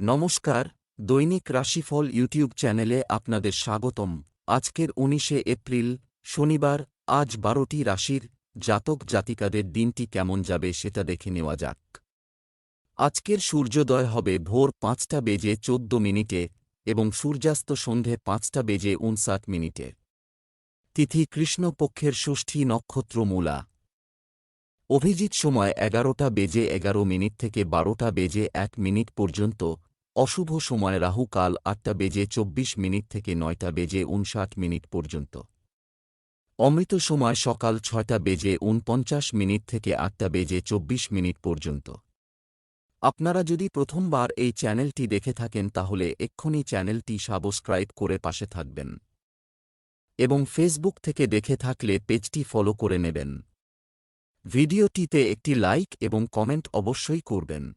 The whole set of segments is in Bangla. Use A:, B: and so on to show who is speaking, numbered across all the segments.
A: নমস্কার, দৈনিক রাশিফল ইউটিউব চ্যানেলে আপনাদের স্বাগতম। আজকের উনিশে এপ্রিল, শনিবার, আজ বারোটি রাশির জাতক জাতিকাদের দিনটি কেমন যাবে সেটা দেখে নেওয়া যাক। আজকের সূর্যোদয় হবে ভোর পাঁচটা বেজে চোদ্দ মিনিটে এবং সূর্যাস্ত সন্ধে পাঁচটা বেজে উনষাট মিনিটে। তিথি কৃষ্ণপক্ষের ষষ্ঠী নক্ষত্র মূলা অভিজিৎ সময় এগারোটা বেজে এগারো মিনিট থেকে বারোটা বেজে এক মিনিট পর্যন্ত, অশুভ সময় রাহুকাল আটটা বেজে চব্বিশ মিনিট থেকে নয়টা বেজে উনষাট মিনিট পর্যন্ত। অমৃত সময় সকাল ছয়টা বেজে উনপঞ্চাশ মিনিট থেকে আটটা বেজে চব্বিশ মিনিট পর্যন্ত। আপনারা যদি প্রথমবার এই চ্যানেলটি দেখে থাকেন তাহলে এক্ষুনি চ্যানেলটি সাবস্ক্রাইব করে পাশে থাকবেন। এবং ফেসবুক থেকে দেখে থাকলে পেজটি ফলো করে নেবেন। ভিডিওটিতে একটি লাইক এবং কমেন্ট অবশ্যই করবেন।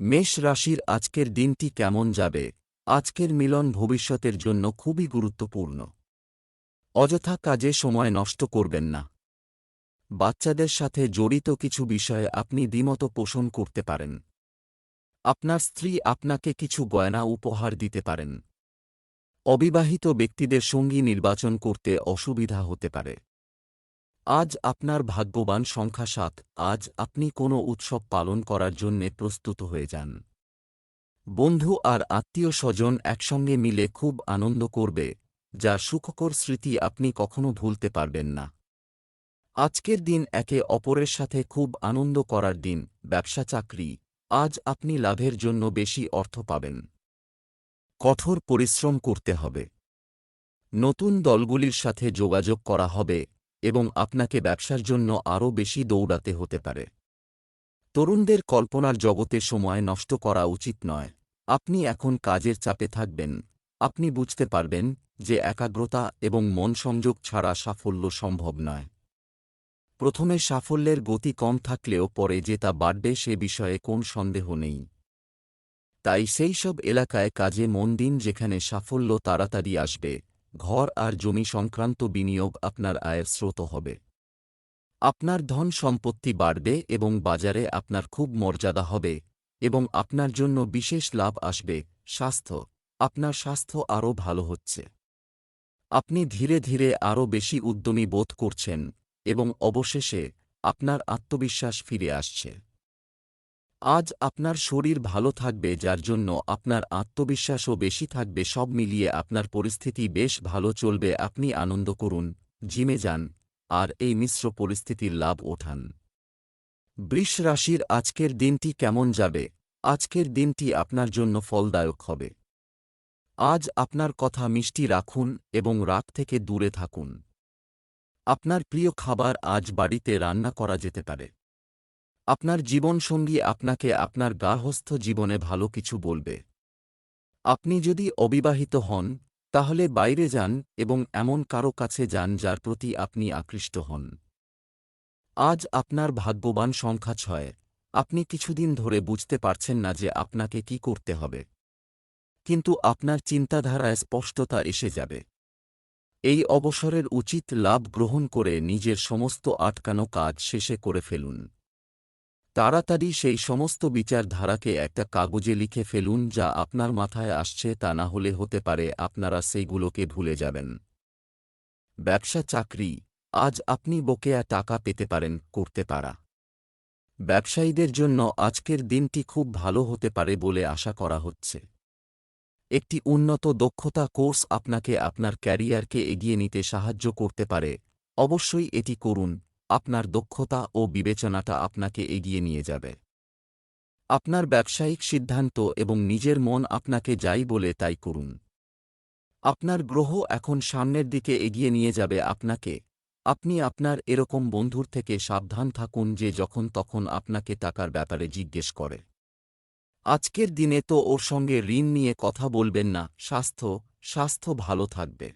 A: মেষ রাশির আজকের দিনটি কেমন যাবে? আজকের মিলন ভবিষ্যতের জন্য খুবই গুরুত্বপূর্ণ। অযথা কাজে সময় নষ্ট করবেন না। বাচ্চাদের সাথে জড়িত কিছু বিষয়ে আপনি দ্বিমত পোষণ করতে পারেন। আপনার স্ত্রী আপনাকে কিছু গয়না উপহার দিতে পারেন। অবিবাহিত ব্যক্তিদের সঙ্গী নির্বাচন করতে অসুবিধা হতে পারে। আজ আপনার ভাগ্যবান সংখ্যা সাত। আজ আপনি কোনো উৎসব পালন করার জন্যে প্রস্তুত হয়ে যান। বন্ধু আর আত্মীয় স্বজন একসঙ্গে মিলে খুব আনন্দ করবে, যা সুখকর স্মৃতি আপনি কখনো ভুলতে পারবেন না। আজকের দিন একে অপরের সাথে খুব আনন্দ করার দিন, ব্যবসা চাকরি। আজ আপনি লাভের জন্য বেশি অর্থ পাবেন। কঠোর পরিশ্রম করতে হবে। নতুন দলগুলির সাথে যোগাযোগ করা হবে এবং আপনাকে ব্যবসার জন্য আরও বেশি দৌড়াতে হতে পারে। তরুণদের কল্পনার জগতে সময় নষ্ট করা উচিত নয়। আপনি এখন কাজের চাপে থাকবেন। আপনি বুঝতে পারবেন যে একাগ্রতা এবং মন সংযোগ ছাড়া সাফল্য সম্ভব নয়। প্রথমে সাফল্যের গতি কম থাকলেও পরে যে তা বাড়বে সে বিষয়ে কোন সন্দেহ নেই। তাই সেই সব এলাকায় কাজে মন দিন যেখানে সাফল্য তাড়াতাড়ি আসবে। ঘর আর জমি সংক্রান্ত বিনিয়োগ আপনার আয়ের স্রোত হবে। আপনার ধন সম্পত্তি বাড়বে এবং বাজারে আপনার খুব মর্যাদা হবে এবং আপনার জন্য বিশেষ লাভ আসবে, স্বাস্থ্য, আপনার স্বাস্থ্য আরও ভালো হচ্ছে। আপনি ধীরে ধীরে আরও বেশি উদ্যমী বোধ করছেন এবং অবশেষে আপনার আত্মবিশ্বাস ফিরে আসছে। আজ আপনার শরীর ভালো থাকবে যার জন্য আপনার আত্মবিশ্বাসও বেশি থাকবে। সব মিলিয়ে আপনার পরিস্থিতি বেশ ভালো চলবে। আপনি আনন্দ করুন, জিমে যান, আর এই মিশ্র পরিস্থিতির লাভ ওঠান। বৃষ রাশির আজকের দিনটি কেমন যাবে? আজকের দিনটি আপনার জন্য ফলদায়ক হবে। আজ আপনার কথা মিষ্টি রাখুন এবং রাগ থেকে দূরে থাকুন। আপনার প্রিয় খাবার আজ বাড়িতে রান্না করা যেতে পারে। আপনার জীবনসঙ্গী আপনাকে আপনার গার্হস্থ জীবনে ভালো কিছু বলবে। আপনি যদি অবিবাহিত হন, তাহলে বাইরে যান এবং এমন কারও কাছে যান যার প্রতি আপনি আকৃষ্ট হন। আজ আপনার ভাগ্যবান সংখ্যা ছয়। আপনি কিছুদিন ধরে বুঝতে পারছেন না যে আপনাকে কি করতে হবে। কিন্তু আপনার চিন্তাধারায় স্পষ্টতা এসে যাবে। এই অবসরের উচিত লাভ গ্রহণ করে নিজের সমস্ত আটকানো কাজ শেষে করে ফেলুন। তাড়াতাড়ি সেই সমস্ত বিচারধারাকে একটা কাগজে লিখে ফেলুন যা আপনার মাথায় আসছে তা না হলে হতে পারে আপনারা সেইগুলোকে ভুলে যাবেন। ব্যবসা চাকরি, আজ আপনি বকেয়া টাকা পেতে পারেন, করতে পারা। ব্যবসায়ীদের জন্য আজকের দিনটি খুব ভালো হতে পারে বলে আশা করা হচ্ছে। একটি উন্নত দক্ষতা কোর্স আপনাকে আপনার ক্যারিয়ারকে এগিয়ে নিতে সাহায্য করতে পারে। অবশ্যই এটি করুন। আপনার দক্ষতা ও বিবেচনাটা আপনাকে এগিয়ে নিয়ে যাবে। আপনার ব্যবসায়িক সিদ্ধান্ত এবং নিজের মন আপনাকে যাই বলে তাই করুন। আপনার গ্রহ এখন সামনের দিকে এগিয়ে নিয়ে যাবে আপনাকে। আপনি আপনার এরকম বন্ধুর থেকে সাবধান থাকুন যে যখন তখন আপনাকে টাকার ব্যাপারে জিজ্ঞেস করে। আজকের দিনে তো ওর সঙ্গে ঋণ নিয়ে কথা বলবেন না, স্বাস্থ্য স্বাস্থ্য ভালো থাকবে।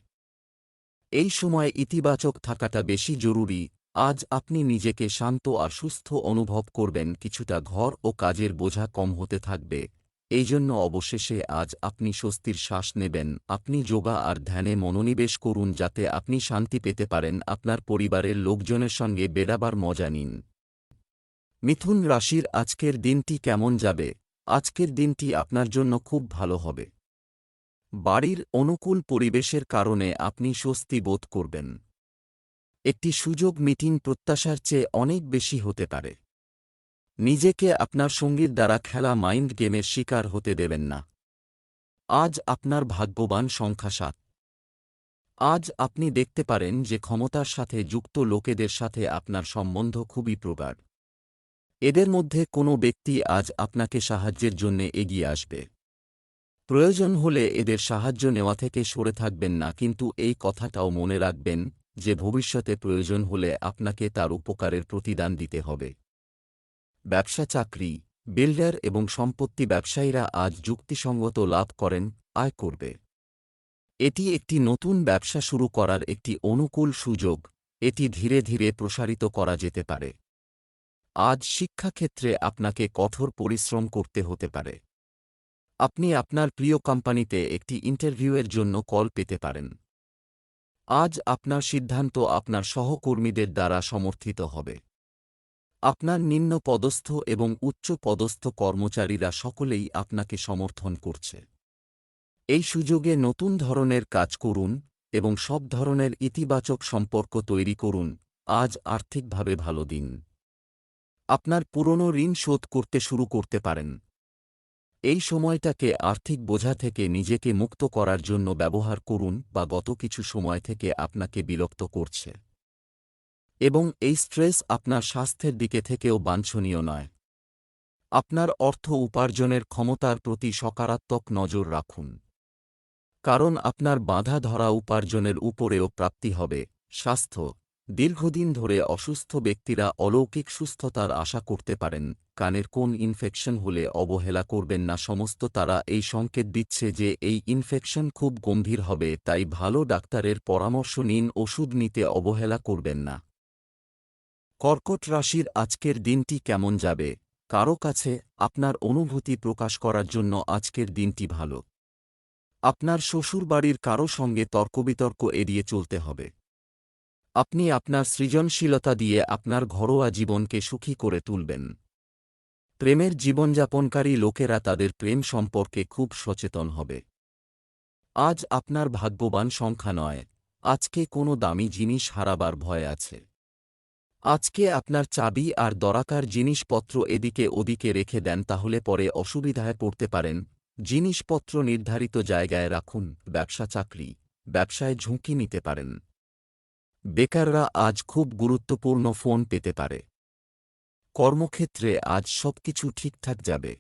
A: এই সময় ইতিবাচক থাকাটা বেশি জরুরি আজ আপনি নিজেকে শান্ত আর সুস্থ অনুভব করবেন, কিছুটা ঘর ও কাজের বোঝা কম হতে থাকবে। এই জন্য অবশেষে আজ আপনি স্বস্তির শ্বাস নেবেন। আপনি যোগা আর ধ্যানে মনোনিবেশ করুন যাতে আপনি শান্তি পেতে পারেন, আপনার পরিবারের লোকজনের সঙ্গে বেড়াবার মজা নিন। মিথুন রাশির আজকের দিনটি কেমন যাবে? আজকের দিনটি আপনার জন্য খুব ভালো হবে। বাড়ির অনুকূল পরিবেশের কারণে আপনি স্বস্তি বোধ করবেন। একটি সুযোগ মিটিং প্রত্যাশার চেয়ে অনেক বেশি হতে পারে। নিজেকে আপনার সঙ্গীর দ্বারা খেলা মাইন্ড গেমের শিকার হতে দেবেন না। আজ আপনার ভাগ্যবান সংখ্যা সাত। আজ আপনি দেখতে পারেন যে ক্ষমতার সাথে যুক্ত লোকেদের সাথে আপনার সম্বন্ধ খুবই প্রগাঢ়। এদের মধ্যে কোনো ব্যক্তি আজ আপনাকে সাহায্যের জন্য এগিয়ে আসবে। প্রয়োজন হলে এদের সাহায্য নেওয়া থেকে সরে থাকবেন না, কিন্তু এই কথাটাও মনে রাখবেন যে ভবিষ্যতে প্রয়োজন হলে আপনাকে তার উপকারের প্রতিদান দিতে হবে। ব্যবসা চাকরি, বিল্ডার এবং সম্পত্তি ব্যবসায়ীরা আজ যুক্তিসঙ্গত লাভ করেন, আয় করবে। এটি একটি নতুন ব্যবসা শুরু করার একটি অনুকূল সুযোগ, এটি ধীরে ধীরে প্রসারিত করা যেতে পারে। আজ শিক্ষাক্ষেত্রে আপনাকে কঠোর পরিশ্রম করতে হতে পারে। আপনি আপনার প্রিয় কোম্পানিতে একটি ইন্টারভিউয়ের জন্য কল পেতে পারেন। আজ আপনার সিদ্ধান্ত আপনার সহকর্মীদের দ্বারা সমর্থিত হবে। আপনার নিম্ন পদস্থ এবং উচ্চ পদস্থ কর্মচারীরা সকলেই আপনাকে সমর্থন করছে। এই সুযোগে নতুন ধরনের কাজ করুন এবং সব ধরনের ইতিবাচক সম্পর্ক তৈরি করুন। আজ আর্থিকভাবে ভালো দিন। আপনার পুরনো ঋণ শোধ করতে শুরু করতে পারেন। এই সময়টাকে আর্থিক বোঝা থেকে নিজেকে মুক্ত করার জন্য ব্যবহার করুন বা গত কিছু সময় থেকে আপনাকে বিরক্ত করছে। এবং এই স্ট্রেস আপনার স্বাস্থ্যের দিকে থেকেও বাঞ্ছনীয় নয়। আপনার অর্থ উপার্জনের ক্ষমতার প্রতি সকারাত্মক নজর রাখুন। কারণ আপনার বাধা ধরা উপার্জনের উপরেও প্রাপ্তি হবে, স্বাস্থ্য। দীর্ঘদিন ধরে অসুস্থ ব্যক্তিরা অলৌকিক সুস্থতার আশা করতে পারেন, কানের কোন ইনফেকশন হলে অবহেলা করবেন না, সমস্ত তারা এই সংকেত দিচ্ছে যে এই ইনফেকশন খুব গম্ভীর হবে, তাই ভালো ডাক্তারের পরামর্শ নিন, ওষুধ নিতে অবহেলা করবেন না। কর্কট রাশির আজকের দিনটি কেমন যাবে? কারও কাছে আপনার অনুভূতি প্রকাশ করার জন্য আজকের দিনটি ভালো। আপনার শ্বশুরবাড়ির কারও সঙ্গে তর্কবিতর্ক এড়িয়ে চলতে হবে। আপনি আপনার সৃজনশীলতা দিয়ে আপনার ঘরোয়া জীবনকে সুখী করে তুলবেন। প্রেমের জীবনযাপনকারী লোকেরা তাদের প্রেম সম্পর্কে খুব সচেতন হবে। আজ আপনার ভাগ্যবান সংখ্যা নয়, আজকে কোনো দামি জিনিস হারাবার ভয় আছে। আজকে আপনার চাবি আর দরাকার জিনিসপত্র এদিকে ওদিকে রেখে দেন তাহলে পরে অসুবিধায় পড়তে পারেন। জিনিসপত্র নির্ধারিত জায়গায় রাখুন, ব্যবসা চাকরি, ব্যবসায় ঝুঁকি নিতে পারেন। বেকাররা আজ খুব গুরুত্বপূর্ণ ফোন পেতে পারে। কর্মক্ষেত্রে আজ সবকিছু ঠিকঠাক যাবে।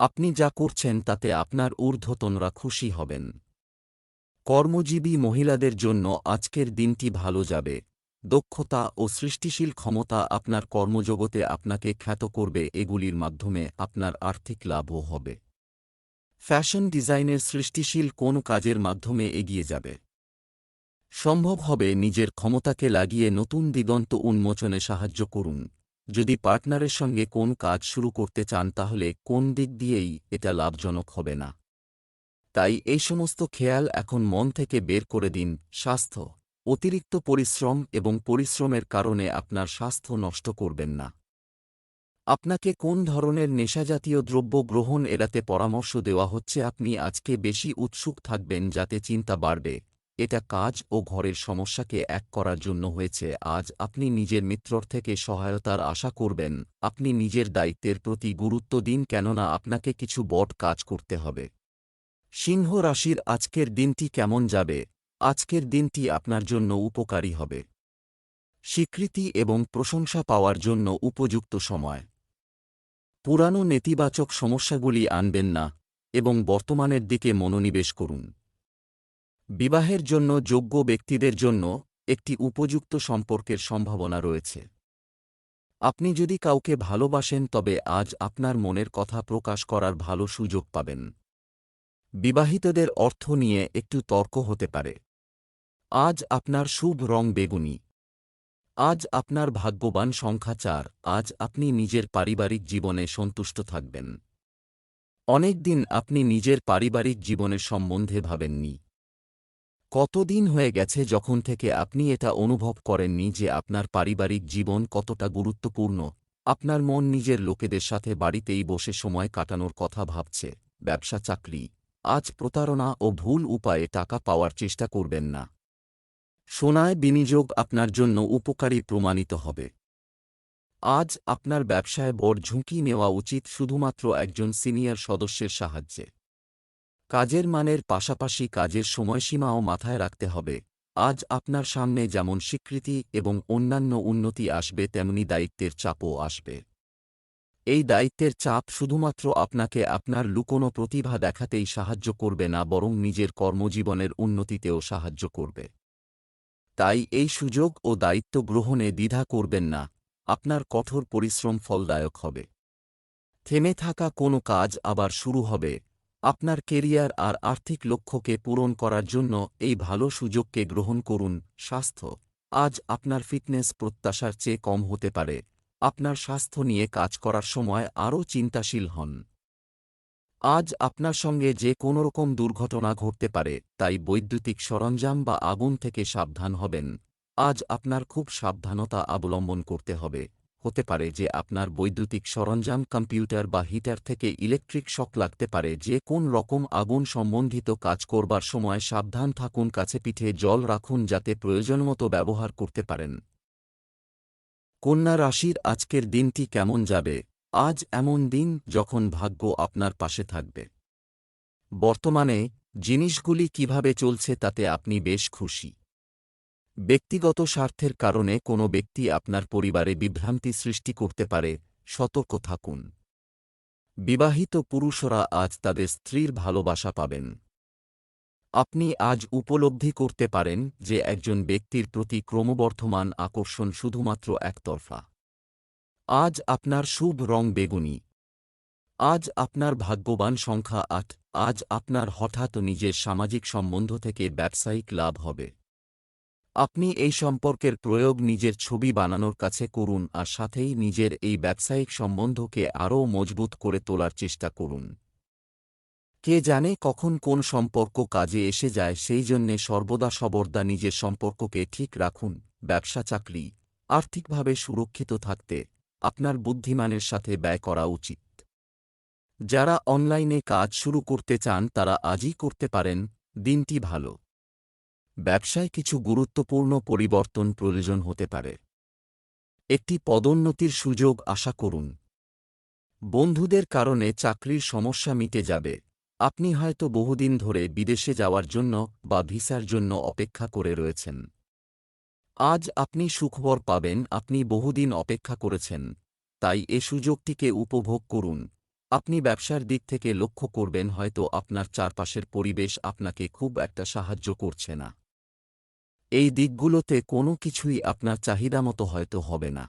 A: আপনি যা করছেন তাতে আপনার ঊর্ধ্বতনরা খুশি হবেন। কর্মজীবী মহিলাদের জন্য আজকের দিনটি ভালো যাবে। দক্ষতা ও সৃষ্টিশীল ক্ষমতা আপনার কর্মজগতে আপনাকে খ্যাত করবে, এগুলির মাধ্যমে আপনার আর্থিক লাভও হবে। ফ্যাশন ডিজাইনের সৃষ্টিশীল কোন কাজের মাধ্যমে এগিয়ে যাবে। সম্ভব হবে নিজের ক্ষমতাকে লাগিয়ে নতুন দিগন্ত উন্মোচনে সাহায্য করুন। যদি পার্টনারের সঙ্গে কোন কাজ শুরু করতে চান তাহলে কোন দিক দিয়েই এটা লাভজনক হবে না। তাই এই সমস্ত খেয়াল এখন মন থেকে বের করে দিন স্বাস্থ্য। অতিরিক্ত পরিশ্রম এবং পরিশ্রমের কারণে আপনার স্বাস্থ্য নষ্ট করবেন না। আপনাকে কোন ধরনের নেশাজাতীয় দ্রব্য গ্রহণ এড়াতে পরামর্শ দেওয়া হচ্ছে আপনি আজকে বেশি উৎসুক থাকবেন যাতে চিন্তা বাড়বে। এটা কাজ ও ঘরের সমস্যাকে এক করার জন্য হয়েছে। আজ আপনি নিজের মিত্রর থেকে সহায়তার আশা করবেন। আপনি নিজের দায়িত্বের প্রতি গুরুত্ব দিন কেননা আপনাকে কিছু বট কাজ করতে হবে। সিংহ রাশির আজকের দিনটি কেমন যাবে? আজকের দিনটি আপনার জন্য উপকারী হবে। স্বীকৃতি এবং প্রশংসা পাওয়ার জন্য উপযুক্ত সময়। পুরানো নেতিবাচক সমস্যাগুলি আনবেন না এবং বর্তমানের দিকে মনোনিবেশ করুন। বিবাহের জন্য যোগ্য ব্যক্তিদের জন্য একটি উপযুক্ত সম্পর্কের সম্ভাবনা রয়েছে। আপনি যদি কাউকে ভালোবাসেন, তবে আজ আপনার মনের কথা প্রকাশ করার ভালো সুযোগ পাবেন। বিবাহিতদের অর্থ নিয়ে একটু তর্ক হতে পারে। আজ আপনার শুভ রং বেগুনি। আজ আপনার ভাগ্যবান সংখ্যা চার। আজ আপনি নিজের পারিবারিক জীবনে সন্তুষ্ট থাকবেন। অনেক দিন আপনি নিজের পারিবারিক জীবনের সম্বন্ধে ভাবেননি। কতদিন হয়ে গেছে যখন থেকে আপনি এটা অনুভব করেননি যে আপনার পারিবারিক জীবন কতটা গুরুত্বপূর্ণ? আপনার মন নিজের লোকেদের সাথে বাড়িতেই বসে সময় কাটানোর কথা ভাবছে, ব্যবসা, চাকরি। আজ প্রতারণা ও ভুল উপায়ে টাকা পাওয়ার চেষ্টা করবেন না। সোনায় বিনিয়োগ আপনার জন্য উপকারী প্রমাণিত হবে। আজ আপনার ব্যবসায় বড় ঝুঁকি নেওয়া উচিত শুধুমাত্র একজন সিনিয়র সদস্যের সাহায্যে। কাজের মানের পাশাপাশি কাজের সময়সীমাও মাথায় রাখতে হবে। আজ আপনার সামনে যেমন স্বীকৃতি এবং অন্যান্য উন্নতি আসবে, তেমনি দায়িত্বের চাপও আসবে। এই দায়িত্বের চাপ শুধুমাত্র আপনাকে আপনার লুকোনো প্রতিভা দেখাতেই সাহায্য করবে না, বরং নিজের কর্মজীবনের উন্নতিতেও সাহায্য করবে। তাই এই সুযোগ ও দায়িত্ব গ্রহণে দ্বিধা করবেন না। আপনার কঠোর পরিশ্রম ফলদায়ক হবে। থেমে থাকা কোনো কাজ আবার শুরু হবে। আপনার কেরিয়ার আর আর্থিক লক্ষ্যকে পূরণ করার জন্য এই ভালো সুযোগকে গ্রহণ করুন, স্বাস্থ্য। আজ আপনার ফিটনেস প্রত্যাশার চেয়ে কম হতে পারে। আপনার স্বাস্থ্য নিয়ে কাজ করার সময় আরও চিন্তাশীল হন। আজ আপনার সঙ্গে যে কোনোরকম দুর্ঘটনা ঘটতে পারে, তাই বৈদ্যুতিক সরঞ্জাম বা আগুন থেকে সাবধান হবেন। আজ আপনার খুব সাবধানতা অবলম্বন করতে হবে। হতে পারে যে আপনার বৈদ্যুতিক সরঞ্জাম, কম্পিউটার বা হিটার থেকে ইলেকট্রিক শক লাগতে পারে যে কোন রকম আগুন সম্বন্ধিত কাজ করবার সময় সাবধান থাকুন, কাছে পিঠে জল রাখুন যাতে প্রয়োজনমতো ব্যবহার করতে পারেন। কন্যা রাশির আজকের দিনটি কেমন যাবে? আজ এমন দিন যখন ভাগ্য আপনার পাশে থাকবে। বর্তমানে জিনিসগুলি কীভাবে চলছে তাতে আপনি বেশ খুশি। ব্যক্তিগত স্বার্থের কারণে কোনো ব্যক্তি আপনার পরিবারে বিভ্রান্তি সৃষ্টি করতে পারে, সতর্ক থাকুন। বিবাহিত পুরুষরা আজ তাদের স্ত্রীর ভালোবাসা পাবেন। আপনি আজ উপলব্ধি করতে পারেন যে একজন ব্যক্তির প্রতি ক্রমবর্ধমান আকর্ষণ শুধুমাত্র একতরফা। আজ আপনার শুভ রং বেগুনি। আজ আপনার ভাগ্যবান সংখ্যা আট। আজ আপনার হঠাৎ নিজের সামাজিক সম্বন্ধ থেকে ব্যবসায়িক লাভ হবে। আপনি এই সম্পর্কের প্রয়োগ নিজের ছবি বানানোর কাছে করুন আর সাথেই নিজের এই ব্যবসায়িক সম্বন্ধকে আরও মজবুত করে তোলার চেষ্টা করুন। কে জানে কখন কোন সম্পর্ক কাজে এসে যায় সেই জন্যে সর্বদা সবর্দা নিজের সম্পর্ককে ঠিক রাখুন, ব্যবসা চাকরি, আর্থিকভাবে সুরক্ষিত থাকতে, আপনার বুদ্ধিমানের সাথে ব্যয় করা উচিত। যারা অনলাইনে কাজ শুরু করতে চান তারা আজই করতে পারেন, দিনটি ভালো। ব্যবসায় কিছু গুরুত্বপূর্ণ পরিবর্তন প্রয়োজন হতে পারে। একটি পদোন্নতির সুযোগ আশা করুন। বন্ধুদের কারণে চাকরির সমস্যা মিটে যাবে। আপনি হয়তো বহুদিন ধরে বিদেশে যাওয়ার জন্য বা ভিসার জন্য অপেক্ষা করে রয়েছেন। আজ আপনি সুখবর পাবেন, আপনি বহুদিন অপেক্ষা করেছেন। তাই এ সুযোগটিকে উপভোগ করুন। আপনি ব্যবসার দিক থেকে লক্ষ্য করবেন, হয়তো আপনার চারপাশের পরিবেশ আপনাকে খুব একটা সাহায্য করছে না। এই দিকগুলোতে কোনো কিছুই আপনার চাহিদা মতো হয়তো হবে না।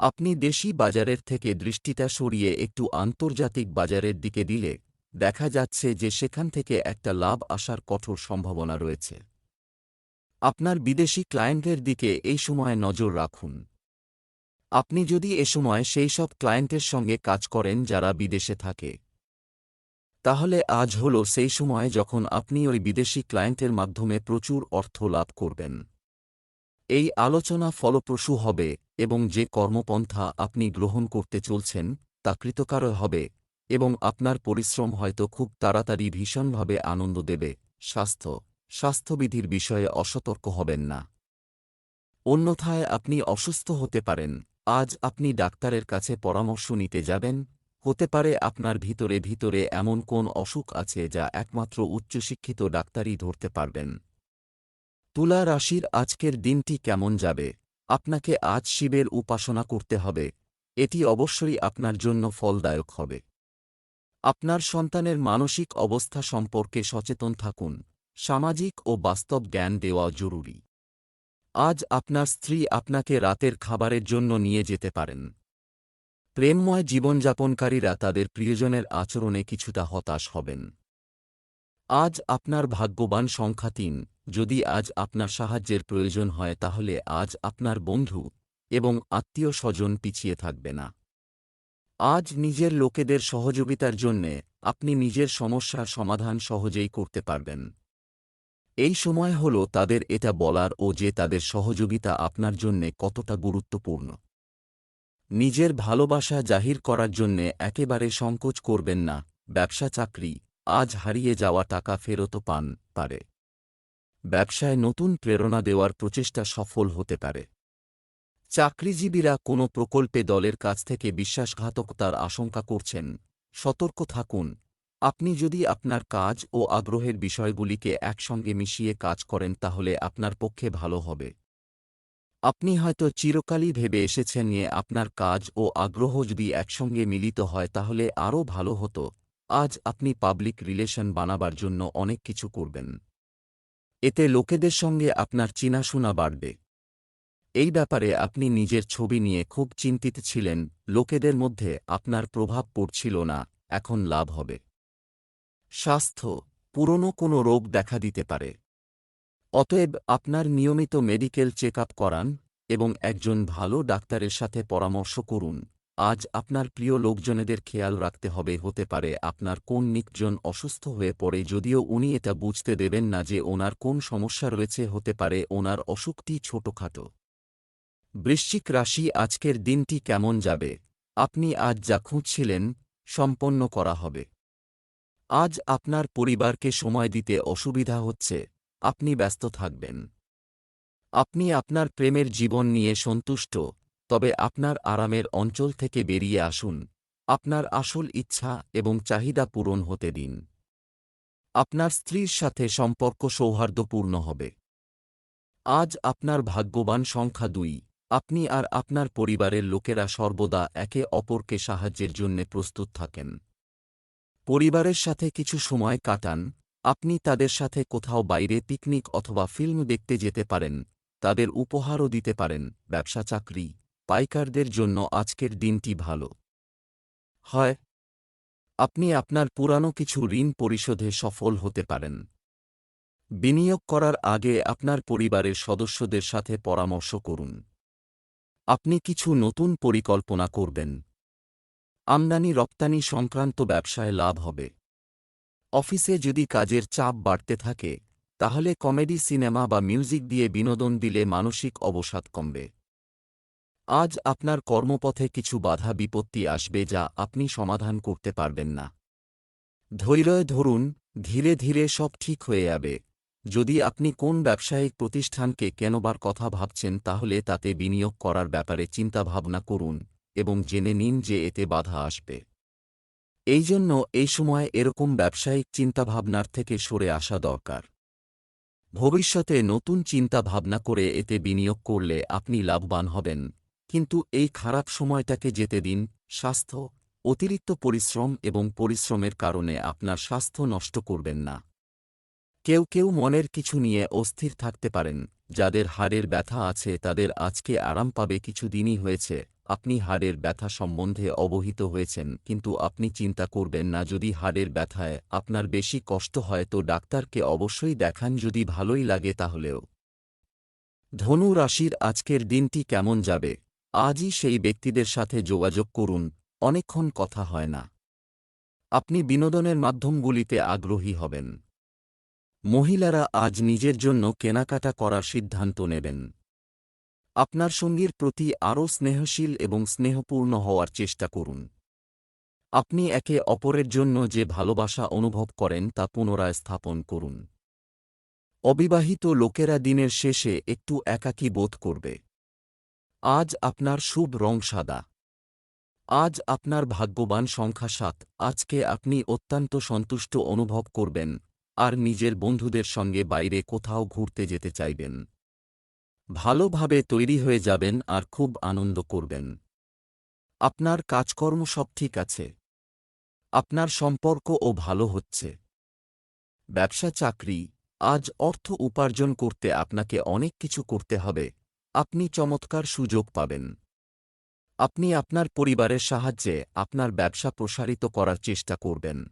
A: আপনি দেশি বাজারের থেকে দৃষ্টিটা সরিয়ে একটু আন্তর্জাতিক বাজারের দিকে দিলে দেখা যাচ্ছে যে সেখান থেকে একটা লাভ আসার কঠোর সম্ভাবনা রয়েছে। আপনার বিদেশি ক্লায়েন্টের দিকে এই সময় নজর রাখুন। আপনি যদি এ সময় সেই সব ক্লায়েন্টের সঙ্গে কাজ করেন যারা বিদেশে থাকে তাহলে আজ হল সেই সময় যখন আপনি ওই বিদেশি ক্লায়েন্টের মাধ্যমে প্রচুর অর্থ লাভ করবেন। এই আলোচনা ফলপ্রসূ হবে এবং যে কর্মপন্থা আপনি গ্রহণ করতে চলছেন, তা কৃতকার হবে এবং আপনার পরিশ্রম হয়তো খুব তাড়াতাড়ি ভীষণভাবে আনন্দ দেবে। স্বাস্থ্য, স্বাস্থ্যবিধির বিষয়ে অসতর্ক হবেন না। অন্যথায় আপনি অসুস্থ হতে পারেন। আজ আপনি ডাক্তারের কাছে পরামর্শ নিতে যাবেন হতে পারে আপনার ভিতরে ভিতরে এমন কোন অসুখ আছে যা একমাত্র উচ্চশিক্ষিত ডাক্তারই ধরতে পারবেন। তুলা রাশির আজকের দিনটি কেমন যাবে? আপনাকে আজ শিবের উপাসনা করতে হবে। এটি অবশ্যই আপনার জন্য ফলদায়ক হবে। আপনার সন্তানের মানসিক অবস্থা সম্পর্কে সচেতন থাকুন। সামাজিক ও বাস্তব জ্ঞান দেওয়া জরুরি। আজ আপনার স্ত্রী আপনাকে রাতের খাবারের জন্য নিয়ে যেতে পারেন। প্রেমময় জীবনযাপনকারীরা তাদের প্রিয়জনের আচরণে কিছুটা হতাশ হবেন। আজ আপনার ভাগ্যবান সংখ্যা তিন। যদি আজ আপনার সাহায্যের প্রয়োজন হয়, তাহলে আজ আপনার বন্ধু এবং আত্মীয় স্বজন পিছিয়ে থাকবে না। আজ নিজের লোকেদের সহযোগিতার জন্যে আপনি নিজের সমস্যার সমাধান সহজেই করতে পারবেন। এই সময় হল তাদের এটা বলার ও যে তাদের সহযোগিতা আপনার জন্যে কতটা গুরুত্বপূর্ণ। নিজের ভালোবাসা জাহির করার জন্যে একেবারে সংকোচ করবেন না, ব্যবসা চাকরি, আজ হারিয়ে যাওয়া টাকা ফেরত পান, পারে। ব্যবসায় নতুন প্রেরণা দেওয়ার প্রচেষ্টা সফল হতে পারে। চাকরিজীবীরা কোনো প্রকল্পে দলের কাছ থেকে বিশ্বাসঘাতকতার আশঙ্কা করছেন, সতর্ক থাকুন। আপনি যদি আপনার কাজ ও আগ্রহের বিষয়গুলিকে একসঙ্গে মিশিয়ে কাজ করেন তাহলে আপনার পক্ষে ভালো হবে। আপনি হয়তো চিরকালই ভেবে এসেছেন নিয়ে আপনার কাজ ও আগ্রহ যদি একসঙ্গে মিলিত হয় তাহলে আরও ভালো হতো। আজ আপনি পাবলিক রিলেশন বানাবার জন্য অনেক কিছু করবেন। এতে লোকেদের সঙ্গে আপনার চিনাশোনা বাড়বে। এই ব্যাপারে আপনি নিজের ছবি নিয়ে খুব চিন্তিত ছিলেন, লোকেদের মধ্যে আপনার প্রভাব পড়ছিল না, এখন লাভ হবে। স্বাস্থ্য, পুরনো কোনো রোগ দেখা দিতে পারে। অতএব আপনার নিয়মিত মেডিকেল চেক করান এবং একজন ভালো ডাক্তারের সাথে পরামর্শ করুন। আজ আপনার প্রিয় লোকজনেদের খেয়াল রাখতে হবে, হতে পারে আপনার কোন নিকজন অসুস্থ হয়ে পড়ে যদিও উনি এটা বুঝতে দেবেন না যে ওনার কোন সমস্যা রয়েছে, হতে পারে ওনার অসুখটি ছোটখাটো। বৃশ্চিক রাশি, আজকের দিনটি কেমন যাবে? আপনি আজ যা খুঁজছিলেন, সম্পন্ন করা হবে। আজ আপনার পরিবারকে সময় দিতে অসুবিধা হচ্ছে। আপনি ব্যস্ত থাকবেন। আপনি আপনার প্রেমের জীবন নিয়ে সন্তুষ্ট, তবে আপনার আরামের অঞ্চল থেকে বেরিয়ে আসুন। আপনার আসল ইচ্ছা এবং চাহিদা পূরণ হতে দিন। আপনার স্ত্রীর সাথে সম্পর্ক সৌহার্দ্যপূর্ণ হবে। আজ আপনার ভাগ্যবান সংখ্যা দুই। আপনি আর আপনার পরিবারের লোকেরা সর্বদা একে অপরকে সাহায্যের জন্য প্রস্তুত থাকেন। পরিবারের সাথে কিছু সময় কাটান আপনি তাদের সাথে কোথাও বাইরে পিকনিক অথবা ফিল্ম দেখতে যেতে পারেন, তাদের উপহারও দিতে পারেন, ব্যবসা চাকরি, পাইকারদের জন্য আজকের দিনটি ভালো। হয়, আপনি আপনার পুরানো কিছু ঋণ পরিশোধে সফল হতে পারেন। বিনিয়োগ করার আগে আপনার পরিবারের সদস্যদের সাথে পরামর্শ করুন। আপনি কিছু নতুন পরিকল্পনা করবেন। আমদানি রপ্তানি সংক্রান্ত ব্যবসায় লাভ হবে। অফিসে যদি কাজের চাপ বাড়তে থাকে, তাহলে কমেডি সিনেমা বা মিউজিক দিয়ে বিনোদন দিলে মানসিক অবসাদ কমবে। আজ আপনার কর্মপথে কিছু বাধা বিপত্তি আসবে যা আপনি সমাধান করতে পারবেন না। ধৈর্য ধরুন, ধীরে ধীরে সব ঠিক হয়ে যাবে। যদি আপনি কোন ব্যবসায়িক প্রতিষ্ঠানকে কেনবার কথা ভাবছেন, তাহলে তাতে বিনিয়োগ করার ব্যাপারে চিন্তাভাবনা করুন এবং জেনে নিন যে এতে বাধা আসবে। এই জন্য এই সময় এরকম ব্যবসায়িক চিন্তাভাবনার থেকে সরে আসা দরকার। ভবিষ্যতে নতুন চিন্তা ভাবনা করে এতে বিনিয়োগ করলে আপনি লাভবান হবেন। কিন্তু এই খারাপ সময়টাকে যেতে দিন, স্বাস্থ্য, অতিরিক্ত পরিশ্রম এবং পরিশ্রমের কারণে আপনার স্বাস্থ্য নষ্ট করবেন না। কেউ কেউ মনের কিছু নিয়ে অস্থির থাকতে পারেন, যাদের হাড়ের ব্যথা আছে তাদের আজকে আরাম পাবে কিছু দিনই হয়েছে। আপনি হাড়ের ব্যথা সম্বন্ধে অবহিত হয়েছেন, কিন্তু আপনি চিন্তা করবেন না, যদি হাড়ের ব্যথায় আপনার বেশি কষ্ট হয় তো ডাক্তারকে অবশ্যই দেখান যদি ভালোই লাগে তাহলেও। ধনু রাশির আজকের দিনটি কেমন যাবে? আজই সেই ব্যক্তিদের সাথে যোগাযোগ করুন, অনেকক্ষণ কথা হয় না। আপনি বিনোদনের মাধ্যমগুলিতে আগ্রহী হবেন। মহিলারা আজ নিজের জন্য কেনাকাটা করার সিদ্ধান্ত নেবেন। আপনার সঙ্গীর প্রতি আরও স্নেহশীল এবং স্নেহপূর্ণ হওয়ার চেষ্টা করুন। আপনি একে অপরের জন্য যে ভালোবাসা অনুভব করেন তা পুনরায় স্থাপন করুন। অবিবাহিত লোকেরা দিনের শেষে একটু একাকী বোধ করবে। আজ আপনার শুভ রং সাদা। আজ আপনার ভাগ্যবান সংখ্যা সাত। আজকে আপনি অত্যন্ত সন্তুষ্ট অনুভব করবেন, আর নিজের বন্ধুদের সঙ্গে বাইরে কোথাও ঘুরতে যেতে চাইবেন। ভালোভাবে তৈরি হয়ে যাবেন আর খুব আনন্দ করবেন। আপনার কাজকর্ম সব ঠিক আছে। আপনার সম্পর্কও ভালো হচ্ছে। ব্যবসা, চাকরি, আজ অর্থ উপার্জন করতে আপনাকে অনেক কিছু করতে হবে। আপনি চমৎকার সুযোগ পাবেন। আপনি আপনার পরিবারের সাহায্যে আপনার ব্যবসা প্রসারিত করার চেষ্টা করবেন।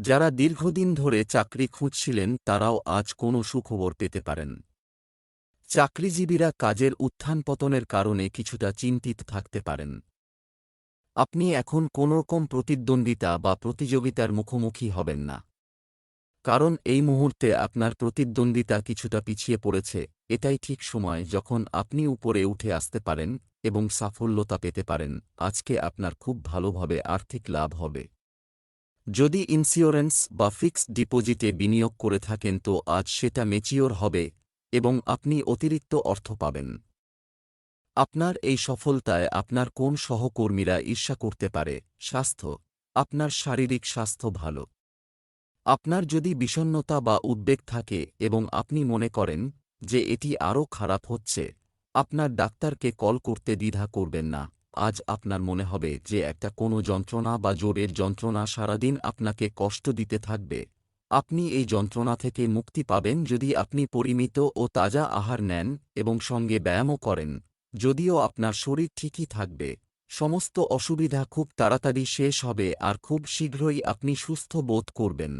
A: যারা দীর্ঘদিন ধরে চাকরি খুঁজছিলেন তারাও আজ কোনো সুখবর পেতে পারেন। চাকরিজীবীরা কাজের উত্থান পতনের কারণে কিছুটা চিন্তিত থাকতে পারেন। আপনি এখন কোনোরকম প্রতিদ্বন্দ্বিতা বা প্রতিযোগিতার মুখোমুখি হবেন না। কারণ এই মুহূর্তে আপনার প্রতিদ্বন্দ্বিতা কিছুটা পিছিয়ে পড়েছে, এটাই ঠিক সময় যখন আপনি উপরে উঠে আসতে পারেন এবং সাফল্যতা পেতে পারেন, আজকে আপনার খুব ভালোভাবে আর্থিক লাভ হবে। যদি ইন্স্যুরেন্স বা ফিক্সড ডিপোজিটে বিনিয়োগ করে থাকেন তো আজ সেটা মেচিওর হবে এবং আপনি অতিরিক্ত অর্থ পাবেন। আপনার এই সফলতায় আপনার কোন সহকর্মীরা ঈর্ষা করতে পারে, স্বাস্থ্য, আপনার শারীরিক স্বাস্থ্য ভালো। আপনার যদি বিষণ্নতা বা উদ্বেগ থাকে এবং আপনি মনে করেন যে এটি আরও খারাপ হচ্ছে, আপনার ডাক্তারকে কল করতে দ্বিধা করবেন না। আজ আপনার মনে হবে যে একটা কোনো যন্ত্রণা বা জোরের যন্ত্রণা সারাদিন আপনাকে কষ্ট দিতে থাকবে। আপনি এই যন্ত্রণা থেকে মুক্তি পাবেন যদি আপনি পরিমিত ও তাজা আহার নেন এবং সঙ্গে ব্যায়ামও করেন, যদিও আপনার শরীর ঠিকই থাকবে। সমস্ত অসুবিধা খুব তাড়াতাড়ি শেষ হবে আর খুব শীঘ্রই আপনি সুস্থ বোধ করবেন।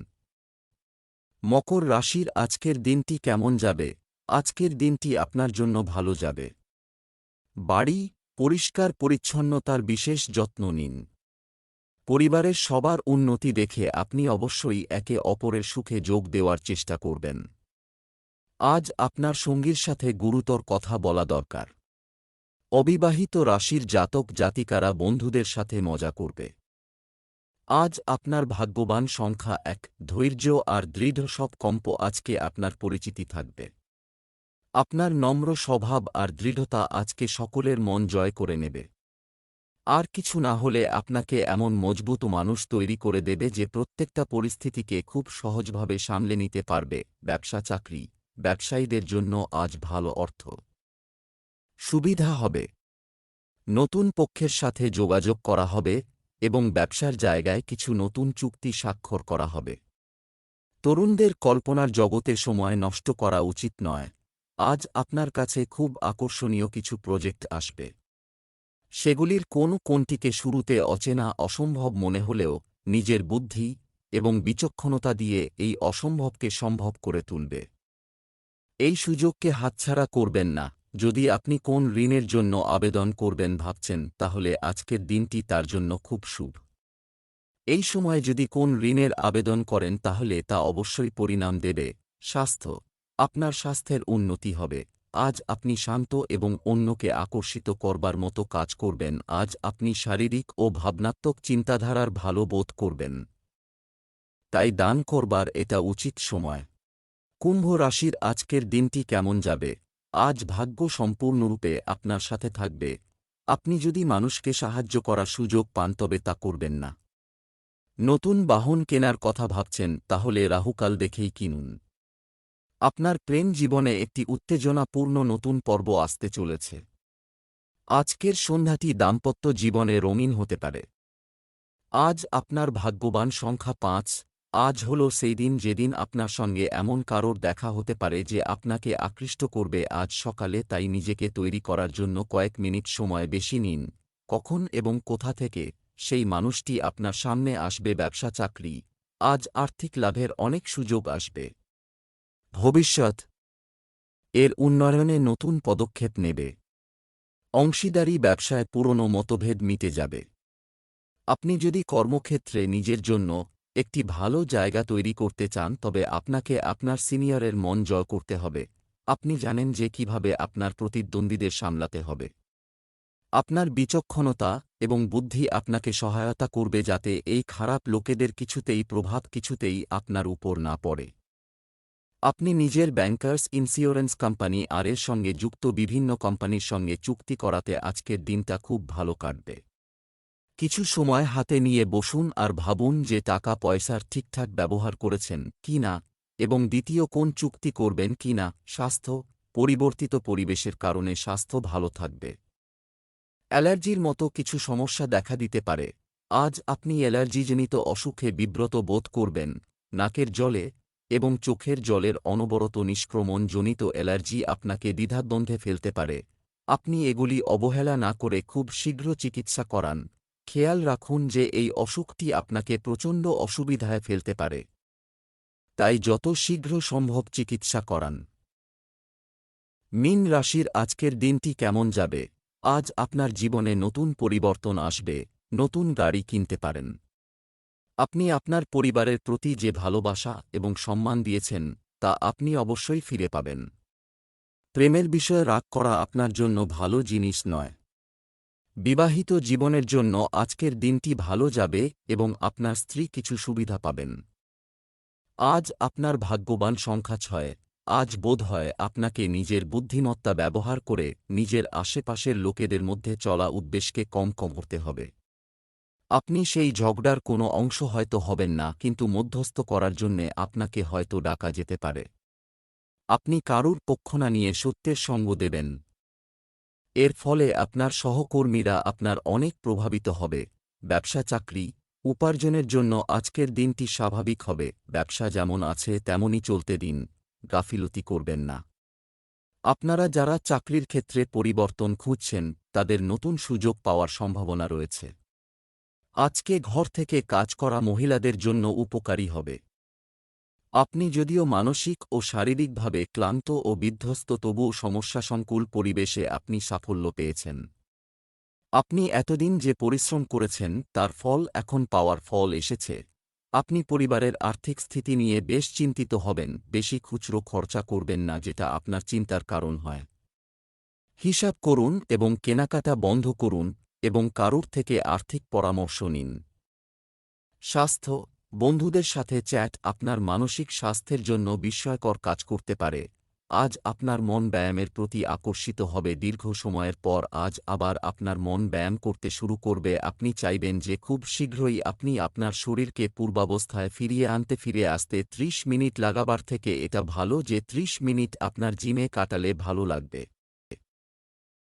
A: মকর রাশির আজকের দিনটি কেমন যাবে? আজকের দিনটি আপনার জন্য ভালো যাবে। বাড়ি, পরিষ্কার পরিচ্ছন্নতার বিশেষ যত্ন নিন। পরিবারের সবার উন্নতি দেখে আপনি অবশ্যই একে অপরের সুখে যোগ দেওয়ার চেষ্টা করবেন। আজ আপনার সঙ্গীর সাথে গুরুতর কথা বলা দরকার। অবিবাহিত রাশির জাতক জাতিকারা বন্ধুদের সাথে মজা করবে। আজ আপনার ভাগ্যবান সংখ্যা এক, ধৈর্য আর দৃঢ় সব কম্প আজকে আপনার পরিচিতি থাকবে। আপনার নম্র স্বভাব আর দৃঢ়তা আজকে সকলের মন জয় করে নেবে। আর কিছু না হলে আপনাকে এমন মজবুত মানুষ তৈরি করে দেবে যে প্রত্যেকটা পরিস্থিতিকে খুব সহজভাবে সামলে নিতে পারবে। ব্যবসা চাকরি। ব্যবসায়ীদের জন্য আজ ভালো অর্থ। সুবিধা হবে। নতুন পক্ষের সাথে যোগাযোগ করা হবে এবং ব্যবসার জায়গায় কিছু নতুন চুক্তি স্বাক্ষর করা হবে। তরুণদের কল্পনার জগতে সময় নষ্ট করা উচিত নয়। আজ আপনার কাছে খুব আকর্ষণীয় কিছু প্রজেক্ট আসবে। সেগুলির কোন কোনটিকে শুরুতে অচেনা অসম্ভব মনে হলেও নিজের বুদ্ধি এবং বিচক্ষণতা দিয়ে এই অসম্ভবকে সম্ভব করে তুলবে। এই সুযোগকে হাতছাড়া করবেন না। যদি আপনি কোন ঋণের জন্য আবেদন করবেন ভাবছেন, তাহলে আজকের দিনটি তার জন্য খুব শুভ। এই সময় যদি কোন ঋণের আবেদন করেন, তাহলে তা অবশ্যই পরিণাম দেবে। স্বাস্থ্য, আপনার স্বাস্থ্যের উন্নতি হবে। আজ আপনি শান্ত এবং অন্যকে আকর্ষিত করবার মতো কাজ করবেন। আজ আপনি শারীরিক ও ভাবনাত্মক চিন্তাধারার ভালো বোধ করবেন। তাই দান করবার এটা উচিত সময়। কুম্ভ রাশির আজকের দিনটি কেমন যাবে? আজ ভাগ্য সম্পূর্ণরূপে আপনার সাথে থাকবে। আপনি যদি মানুষকে সাহায্য করার সুযোগ পান তবে তা করবেন না। নতুন বাহন কেনার কথা ভাবছেন, তাহলে রাহুকাল দেখেই কিনুন। আপনার প্রেম জীবনে একটি উত্তেজনাপূর্ণ নতুন পর্ব আসতে চলেছে। আজকের সন্ধ্যাটি দাম্পত্য জীবনে রঙিন হতে পারে। আজ আপনার ভাগ্যবান সংখ্যা পাঁচ, আজ হল সেই দিন যেদিন আপনার সঙ্গে এমন কারোর দেখা হতে পারে যে আপনাকে আকৃষ্ট করবে, আজ সকালে তাই নিজেকে তৈরি করার জন্য কয়েক মিনিট সময় বেশি নিন। কখন এবং কোথা থেকে, সেই মানুষটি আপনার সামনে আসবে ব্যবসা চাকরি, আজ আর্থিক লাভের অনেক সুযোগ আসবে। ভবিষ্যৎ। এর উন্নয়নে নতুন পদক্ষেপ নেবে। অংশীদারি ব্যবসায় পুরনো মতভেদ মিটে যাবে। আপনি যদি কর্মক্ষেত্রে নিজের জন্য একটি ভালো জায়গা তৈরি করতে চান, তবে আপনাকে আপনার সিনিয়রের মন জয় করতে হবে। আপনি জানেন যে কীভাবে আপনার প্রতিদ্বন্দ্বীদের সামলাতে হবে। আপনার বিচক্ষণতা এবং বুদ্ধি আপনাকে সহায়তা করবে যাতে এই খারাপ লোকেদের কিছুতেই প্রভাব কিছুতেই আপনার উপর না পড়ে। আপনি নিজের ব্যাংকার্স ইন্স্যুরেন্স কোম্পানি আর এর সঙ্গে যুক্ত বিভিন্ন কোম্পানির সঙ্গে চুক্তি করাতে আজকের দিনটা খুব ভালো কাটবে। কিছু সময় হাতে নিয়ে বসুন আর ভাবুন যে টাকা পয়সার ঠিকঠাক ব্যবহার করেছেন কি না এবং দ্বিতীয় কোন চুক্তি করবেন কি না, স্বাস্থ্য, পরিবর্তিত পরিবেশের কারণে স্বাস্থ্য ভালো থাকবে। অ্যালার্জির মতো কিছু সমস্যা দেখা দিতে পারে। আজ আপনি অ্যালার্জিজনিত অসুখে বিব্রত বোধ করবেন, নাকের জলে এবং চোখের জলের অনবরত নিষ্ক্রমণ জনিত অ্যালার্জি আপনাকে দ্বিধাদ্বন্দ্বে ফেলতে পারে। আপনি এগুলি অবহেলা না করে খুব শীঘ্র চিকিৎসা করান। খেয়াল রাখুন যে এই অসুখটি আপনাকে প্রচণ্ড অসুবিধায় ফেলতে পারে। তাই যত শীঘ্র সম্ভব চিকিৎসা করান। মিন রাশির আজকের দিনটি কেমন যাবে? আজ আপনার জীবনে নতুন পরিবর্তন আসবে, নতুন গাড়ি কিনতে পারেন। আপনি আপনার পরিবারের প্রতি যে ভালোবাসা এবং সম্মান দিয়েছেন, তা আপনি অবশ্যই ফিরে পাবেন। প্রেমের বিষয়ে রাগ করা আপনার জন্য ভালো জিনিস নয়। বিবাহিত জীবনের জন্য আজকের দিনটি ভালো যাবে এবং আপনার স্ত্রী কিছু সুবিধা পাবেন। আজ আপনার ভাগ্যবান সংখ্যা ছয়, আজ বোধ হয় আপনাকে নিজের বুদ্ধিমত্তা ব্যবহার করে নিজের আশেপাশের লোকেদের মধ্যে চলা উদ্বেশকে কম কম হবে। আপনি সেই ঝগড়ার কোনো অংশ হয়তো হবেন না, কিন্তু মধ্যস্থ করার জন্যে আপনাকে হয়তো ডাকা যেতে পারে। আপনি কারুর পক্ষ না নিয়ে সত্যের সঙ্গ দেবেন। এর ফলে আপনার সহকর্মীরা আপনার অনেক প্রভাবিত হবে। ব্যবসা চাকরি, উপার্জনের জন্য আজকের দিনটি স্বাভাবিক হবে। ব্যবসা যেমন আছে, তেমনই চলতে দিন। গাফিলতি করবেন না। আপনারা যারা চাকরির ক্ষেত্রে পরিবর্তন খুঁজছেন, তাদের নতুন সুযোগ পাওয়ার সম্ভাবনা রয়েছে। আজকে ঘর থেকে কাজ করা মহিলাদের জন্য উপকারী হবে। আপনি যদিও মানসিক ও শারীরিকভাবে ক্লান্ত ও বিধ্বস্ত তবুও সমস্যাসংকুল পরিবেশে আপনি সাফল্য পেয়েছেন। আপনি এতদিন যে পরিশ্রম করেছেন, তার ফল এখন পাওয়ার ফল এসেছে। আপনি পরিবারের আর্থিক স্থিতি নিয়ে বেশ চিন্তিত হবেন, বেশি খুচরো খরচা করবেন না, যেটা আপনার চিন্তার কারণ হয়। হিসাব করুন এবং কেনাকাটা বন্ধ করুন এবং কারুর থেকে আর্থিক পরামর্শ নিন। স্বাস্থ্য, বন্ধুদের সাথে চ্যাট আপনার মানসিক স্বাস্থ্যের জন্য বিস্ময়কর কাজ করতে পারে। আজ আপনার মন ব্যায়ামের প্রতি আকর্ষিত হবে, দীর্ঘ সময়ের পর আজ আবার আপনার মন ব্যায়াম করতে শুরু করবে। আপনি চাইবেন যে খুব শীঘ্রই আপনি আপনার শরীরকে পূর্বাবস্থায় ফিরিয়ে আনতে, ফিরে আসতে। ত্রিশ মিনিট লাগাবার থেকে এটা ভালো যে ত্রিশ মিনিট আপনার জিমে কাটালে ভালো লাগবে।